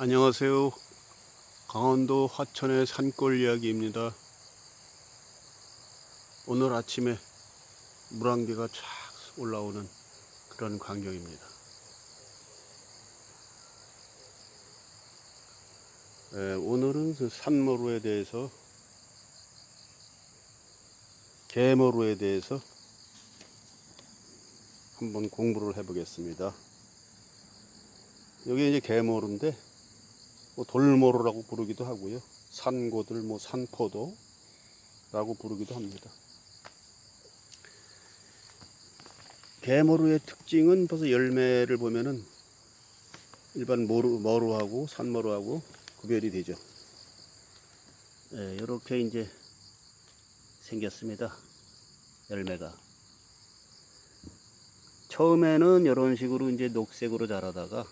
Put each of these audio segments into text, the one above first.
안녕하세요. 강원도 화천의 산골 이야기입니다. 오늘 아침에 물안개가 쫙 올라오는 그런 광경입니다. 예, 오늘은 그 산머루에 대해서 개머루에 대해서 한번 공부를 해보겠습니다. 여기 이제 개머루인데 뭐 돌모루라고 부르기도 하고요. 산고들, 뭐 산포도라고 부르기도 합니다. 개머루의 특징은 벌써 열매를 보면은 일반 모루, 머루하고 산머루하고 구별이 되죠. 예, 이렇게 이제 생겼습니다. 열매가. 처음에는 이런 식으로 이제 녹색으로 자라다가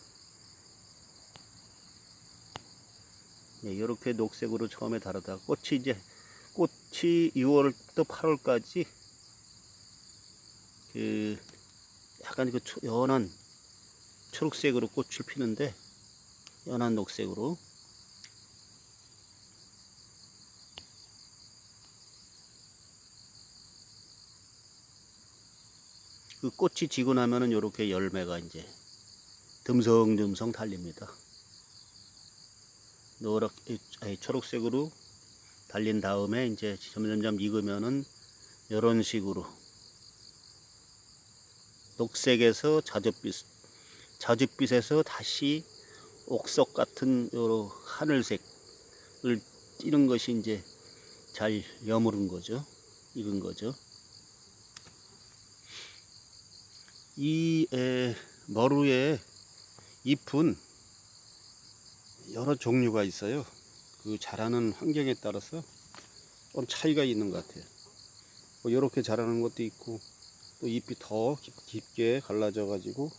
이렇게 녹색으로 처음에 자라다가 꽃이 이제 꽃이 6월부터 8월까지 그 약간 그 초- 연한 초록색으로 꽃을 피는데 연한 녹색으로 그 꽃이 지고 나면은 이렇게 열매가 이제 듬성듬성 달립니다. 노랗, 아니, 초록색으로 달린 다음에 이제 점점점 익으면은 이런 식으로 녹색에서 자줏빛, 자줏빛에서 다시 옥석 같은 요런 하늘색을 띠는 것이 이제 잘 여무른 거죠. 익은 거죠. 이 에, 머루의 잎은 여러 종류가 있어요. 그 자라는 환경에 따라서 좀 차이가 있는 것 같아요. 뭐 이렇게 자라는 것도 있고 또 잎이 더 깊- 깊게 갈라져 가지고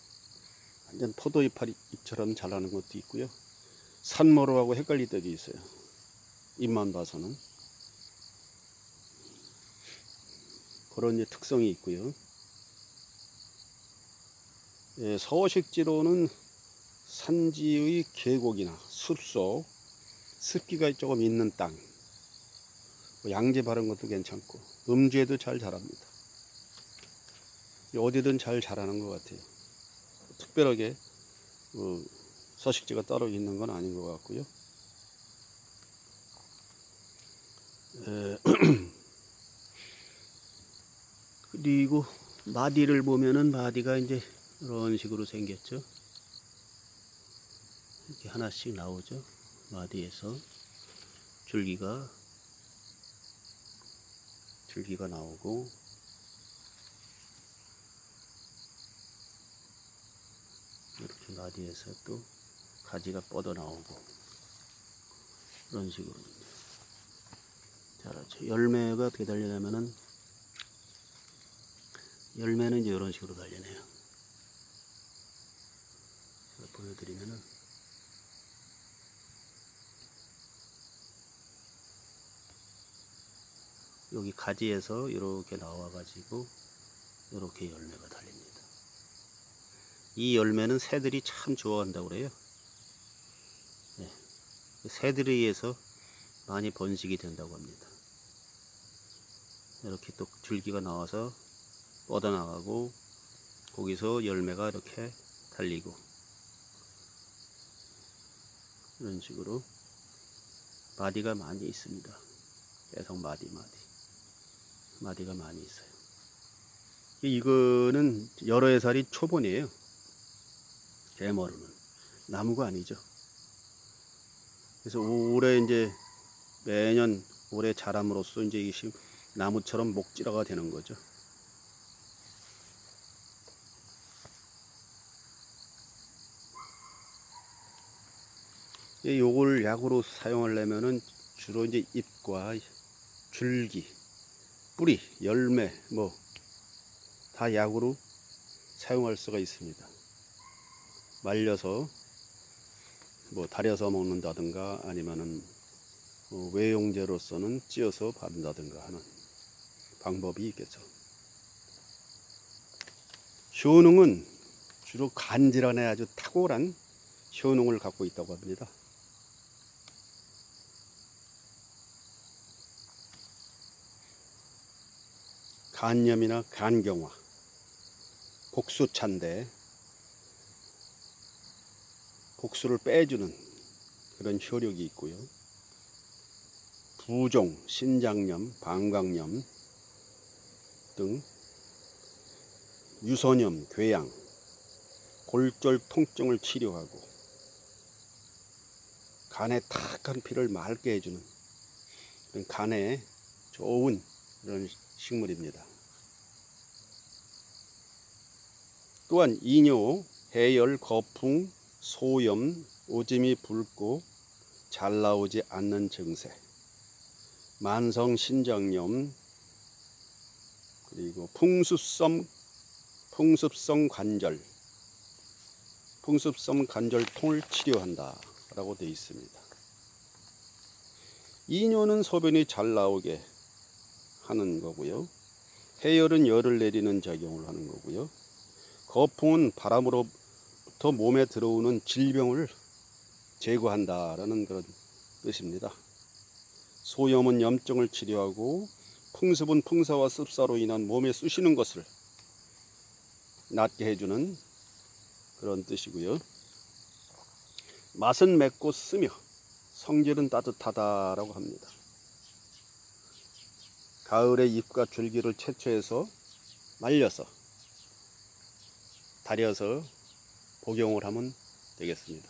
완전 포도 잎알 잎처럼 자라는 것도 있고요. 산머루하고 헷갈릴 때도 있어요. 잎만 봐서는 그런 특성이 있고요. 예, 서식지로는 산지의 계곡이나 숲속, 습기가 조금 있는 땅, 뭐 양재 바른 것도 괜찮고, 음지에도 잘 자랍니다. 어디든 잘 자라는 것 같아요. 특별하게 어, 서식지가 따로 있는 건 아닌 것 같고요. 에, 그리고 마디를 보면은 마디가 이제 이런 식으로 생겼죠. 이렇게 하나씩 나오죠. 마디에서 줄기가 줄기가 나오고 이렇게 마디에서 또 가지가 뻗어 나오고 이런 식으로 자라죠. 열매가 어떻게 달리냐면은 열매는 이제 이런 식으로 달리네요. 보여드리면은 여기 가지에서 이렇게 나와가지고 이렇게 열매가 달립니다. 이 열매는 새들이 참 좋아한다고 그래요. 네. 새들에 의해서 많이 번식이 된다고 합니다. 이렇게 또 줄기가 나와서 뻗어나가고 거기서 열매가 이렇게 달리고 이런 식으로 마디가 많이 있습니다. 계속 마디 마디 마디가 많이 있어요. 이거는 여러 해살이 초본이에요. 개머루는 나무가 아니죠. 그래서 올해 이제 매년 올해 자람으로써 이제 이것이 나무처럼 목질화가 되는 거죠. 이 요걸 약으로 사용하려면은 주로 이제 잎과 줄기, 뿌리, 열매 뭐 다 약으로 사용할 수가 있습니다. 말려서 뭐 달여서 먹는다든가 아니면은 어, 외용제로서는 찧어서 바른다든가 하는 방법이 있겠죠. 효능은 주로 간 질환에 아주 탁월한 효능을 갖고 있다고 합니다. 간염이나 간경화, 복수차인데 복수를 빼주는 그런 효력이 있고요. 부종, 신장염, 방광염 등 유선염, 궤양, 골절 통증을 치료하고 간에 탁한 피를 맑게 해주는 간에 좋은 그런 식물입니다. 또한 이뇨, 해열, 거풍, 소염, 오줌이 붉고 잘 나오지 않는 증세, 만성 신장염, 그리고 풍수성 풍습성 관절, 풍습성 관절통을 치료한다 라고 되어 있습니다. 이뇨는 소변이 잘 나오게 하는 거고요. 해열은 열을 내리는 작용을 하는 거고요. 거풍은 바람으로부터 몸에 들어오는 질병을 제거한다라는 그런 뜻입니다. 소염은 염증을 치료하고 풍습은 풍사와 습사로 인한 몸에 쑤시는 것을 낫게 해주는 그런 뜻이고요. 맛은 맵고 쓰며 성질은 따뜻하다라고 합니다. 가을에 잎과 줄기를 채취해서 말려서 달여서 복용을 하면 되겠습니다.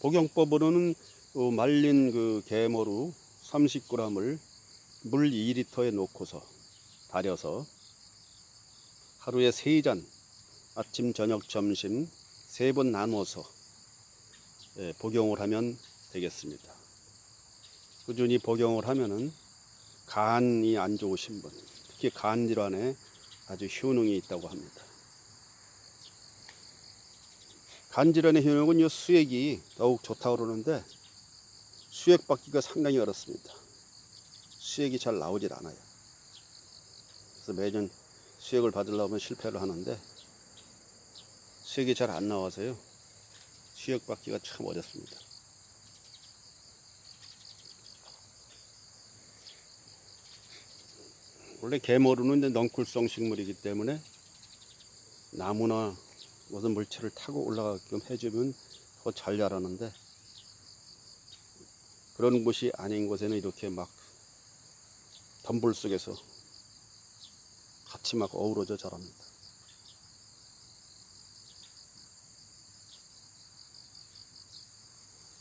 복용법으로는 어, 말린 그 개머루 30g을 물 2리터에 넣고서 달여서 하루에 세잔 아침 저녁 점심 세번 나눠서 예, 복용을 하면 되겠습니다. 꾸준히 복용을 하면은 간이 안 좋으신 분, 특히 간 질환에 아주 효능이 있다고 합니다. 간 질환의 효능은 요 수액이 더욱 좋다고 그러는데 수액 받기가 상당히 어렵습니다. 수액이 잘 나오질 않아요. 그래서 매년 수액을 받으려면 실패를 하는데 수액이 잘 안 나와서요. 수액 받기가 참 어렵습니다. 원래 개머루는 이제 넝쿨성 식물이기 때문에 나무나 무슨 물체를 타고 올라가게끔 해주면 더 잘 자라는데 그런 곳이 아닌 곳에는 이렇게 막 덤불 속에서 같이 막 어우러져 자랍니다.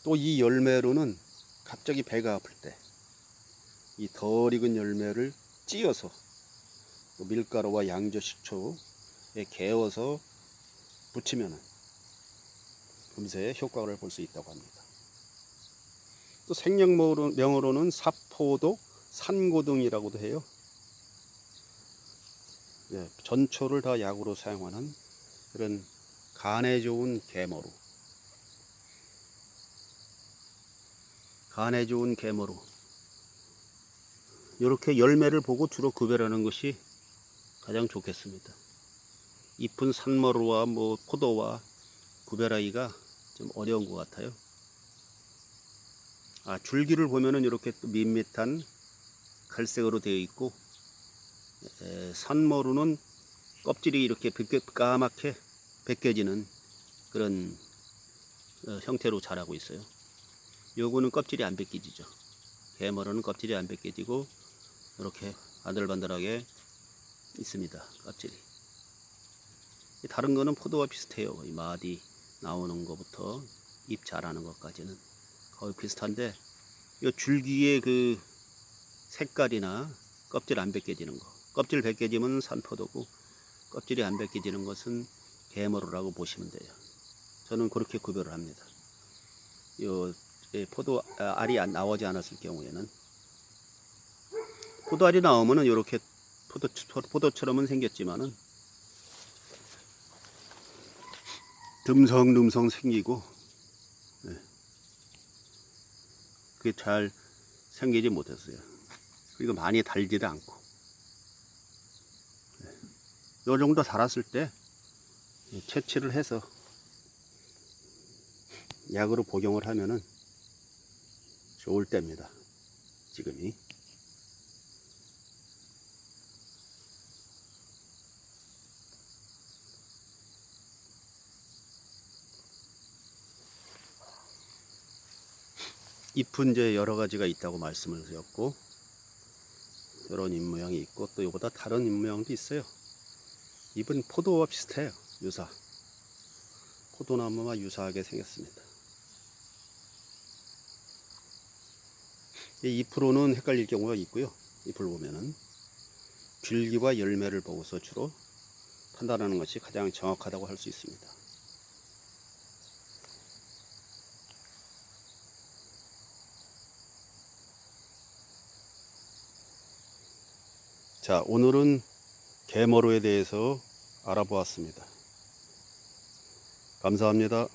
또 이 열매로는 갑자기 배가 아플 때 이 덜 익은 열매를 찧어서 또 밀가루와 양조 식초에 개어서 붙이면 금세 효과를 볼 수 있다고 합니다. 또 생명명으로는 사포도 산고등이라고도 해요. 예, 전초를 다 약으로 사용하는 그런 간에 좋은 개머루. 간에 좋은 개머루. 이렇게 열매를 보고 주로 구별하는 것이 가장 좋겠습니다. 잎은 산머루와 뭐 포도와 구별하기가 좀 어려운 것 같아요. 아, 줄기를 보면은 이렇게 또 밋밋한 갈색으로 되어 있고 에, 산머루는 껍질이 이렇게 까맣게 벗겨지는 그런 어, 형태로 자라고 있어요. 요거는 껍질이 안 벗겨지죠. 개머루는 껍질이 안 벗겨지고 이렇게 아들반들하게 있습니다. 껍질이. 다른 거는 포도와 비슷해요. 이 마디 나오는 것부터 잎 자라는 것까지는 거의 비슷한데 이 줄기의 그 색깔이나 껍질 안 벗겨지는 거. 껍질 벗겨지면 산포도고 껍질이 안 벗겨지는 것은 개머루라고 보시면 돼요. 저는 그렇게 구별을 합니다. 요 예, 포도 아, 알이 안 나오지 않았을 경우에는 포도 알이 나오면은 이렇게 포도 포도처럼은 생겼지만은 듬성듬성 생기고 네. 그게 잘 생기지 못했어요. 그리고 많이 달지도 않고 네. 요 정도 달았을 때 채취를 해서 약으로 복용을 하면은 좋을 때입니다. 지금이. 잎은 이제 여러 가지가 있다고 말씀을 드렸고 이런 잎 모양이 있고 또 이보다 다른 잎 모양도 있어요. 잎은 포도와 비슷해요. 유사. 포도나무와 유사하게 생겼습니다. 이 잎으로는 헷갈릴 경우가 있고요. 잎을 보면은 줄기와 열매를 보고서 주로 판단하는 것이 가장 정확하다고 할 수 있습니다. 자, 오늘은 개머루에 대해서 알아보았습니다. 감사합니다.